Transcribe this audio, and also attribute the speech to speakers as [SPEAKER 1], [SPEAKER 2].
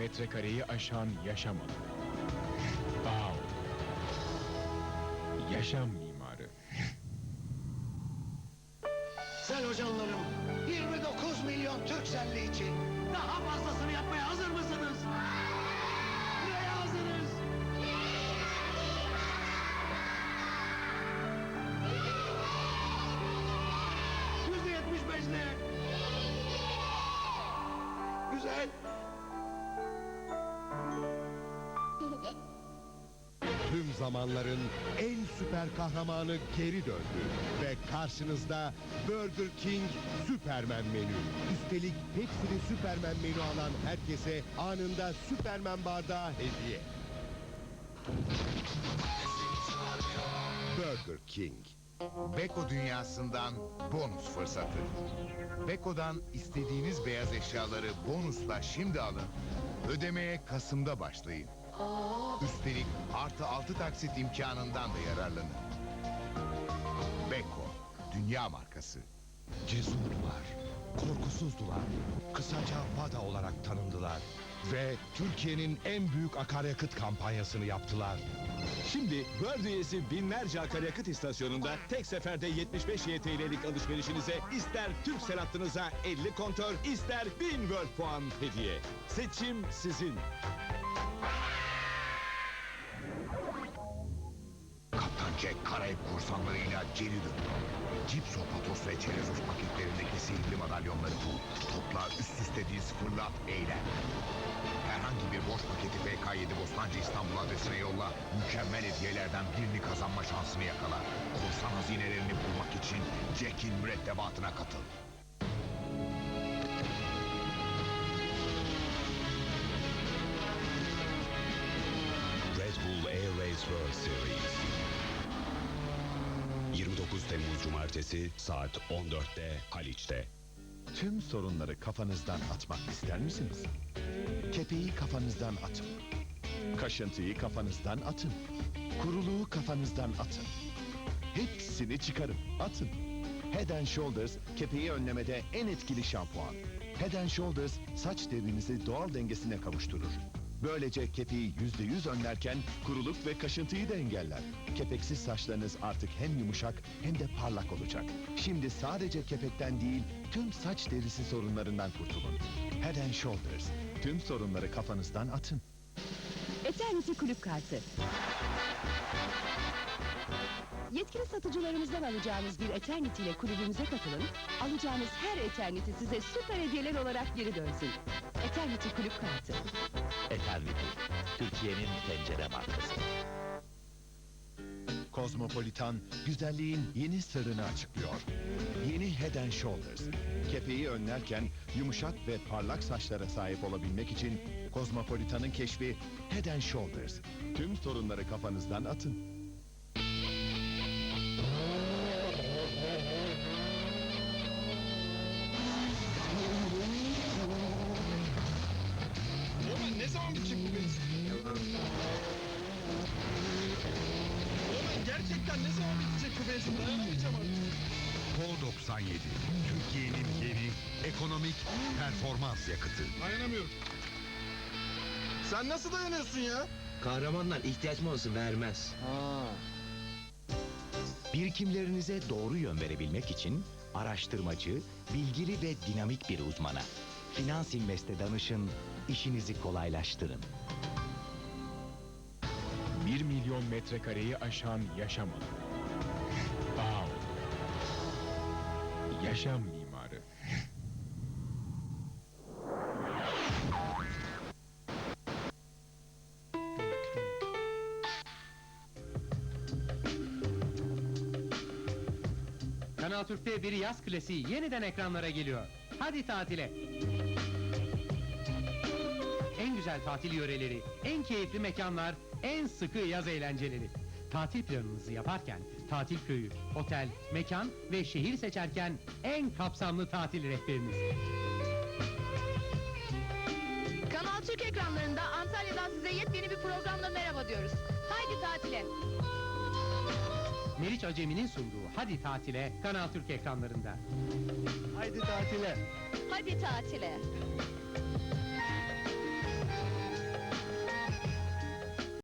[SPEAKER 1] metrekareyi aşan yaşam alanı. Wow. Yaşam mimarı.
[SPEAKER 2] Sen hocalarım 29 milyon Türkcelli için daha fazlasını yapmaya hazır mısınız? Neye hazırız? Yüzde yetmiş. Güzel.
[SPEAKER 3] Zamanların en süper kahramanı geri döndü. Ve karşınızda Burger King Superman menü. Üstelik hepsini Superman menü alan herkese anında Superman bardağı hediye. Burger King.
[SPEAKER 4] Beko dünyasından bonus fırsatı. Beko'dan istediğiniz beyaz eşyaları bonusla şimdi alın. Ödemeye Kasım'da başlayın. Üstelik artı 6 taksit imkanından da yararlanın. Beko, dünya markası.
[SPEAKER 3] Cesurdular, korkusuzdular, kısaca VADA olarak tanındılar. Ve Türkiye'nin en büyük akaryakıt kampanyasını yaptılar.
[SPEAKER 5] Şimdi World üyesi binlerce akaryakıt istasyonunda tek seferde 75 YTL'lik alışverişinize ister Türksel hattınıza 50 kontör, ister 1000 World puan hediye. Seçim sizin.
[SPEAKER 4] Jack Karayip korsanlarıyla geri döndü. Cipso, Patos ve Çerezos paketlerindeki sihirli madalyonları bul. Topla, üst üste diz, fırlat, eğlen. Herhangi bir boş paketi PK7 Bostancı İstanbul adresine yolla. Mükemmel hediyelerden birini kazanma şansını yakala. Korsan hazinelerini bulmak için Jack'in mürettebatına katıl.
[SPEAKER 6] Temmuz Cumartesi saat 14'te Haliç'te.
[SPEAKER 3] Tüm sorunları kafanızdan atmak ister misiniz? Kepeği kafanızdan atın. Kaşıntıyı kafanızdan atın. Kuruluğu kafanızdan atın. Hepsini çıkarın, atın. Head and Shoulders kepeği önlemede en etkili şampuan. Head and Shoulders saç derinizi doğal dengesine kavuşturur. Böylece kepeği yüzde yüz önlerken kuruluk ve kaşıntıyı da engeller. Kepeksiz saçlarınız artık hem yumuşak hem de parlak olacak. Şimdi sadece kepekten değil tüm saç derisi sorunlarından kurtulun. Head and Shoulders. Tüm sorunları kafanızdan atın.
[SPEAKER 7] Eternity Kulüp Kartı. Yetkili satıcılarımızdan alacağınız bir Eternity ile kulübümüze katılın. Alacağınız her Eternity size süper hediyeler olarak geri dönsün. Eternity Kulüp Kartı.
[SPEAKER 8] Eternity, Türkiye'nin tencere markası.
[SPEAKER 3] Kozmopolitan güzelliğin yeni sırrını açıklıyor. Yeni Head and Shoulders. Kepeği önlerken yumuşak ve parlak saçlara sahip olabilmek için Kozmopolitan'ın keşfi Head and Shoulders. Tüm sorunları kafanızdan atın.
[SPEAKER 5] Bu benzin? Roman gerçekten ne zaman bitecek bu benzin? Dayanamayacağım artık.
[SPEAKER 4] Po 97, Türkiye'nin yeni ekonomik performans yakıtı.
[SPEAKER 5] Dayanamıyorum. Sen nasıl dayanıyorsun ya?
[SPEAKER 9] Kahramanlar ihtiyaç molası vermez.
[SPEAKER 8] Birikimlerinize doğru yön verebilmek için araştırmacı, bilgili ve dinamik bir uzmana. Finans Invest'e danışın, işinizi kolaylaştırın.
[SPEAKER 1] 1 milyon metrekareyi aşan yaşam alanı. Wow. Yaşam mimarı.
[SPEAKER 10] Kanal Türk'te bir yaz klasiği yeniden ekranlara geliyor. Hadi tatile. En güzel tatil yöreleri, en keyifli mekanlar, en sıkı yaz eğlenceleri. Tatil planınızı yaparken tatil köyü, otel, mekan ve şehir seçerken en kapsamlı tatil rehberiniz.
[SPEAKER 7] Kanal Türk ekranlarında Antalya'dan size yepyeni bir programla merhaba diyoruz. Haydi tatile.
[SPEAKER 10] Meriç Acemi'nin sunduğu Hadi Tatile Kanal Türk ekranlarında.
[SPEAKER 3] Haydi tatile.
[SPEAKER 7] Hadi tatile.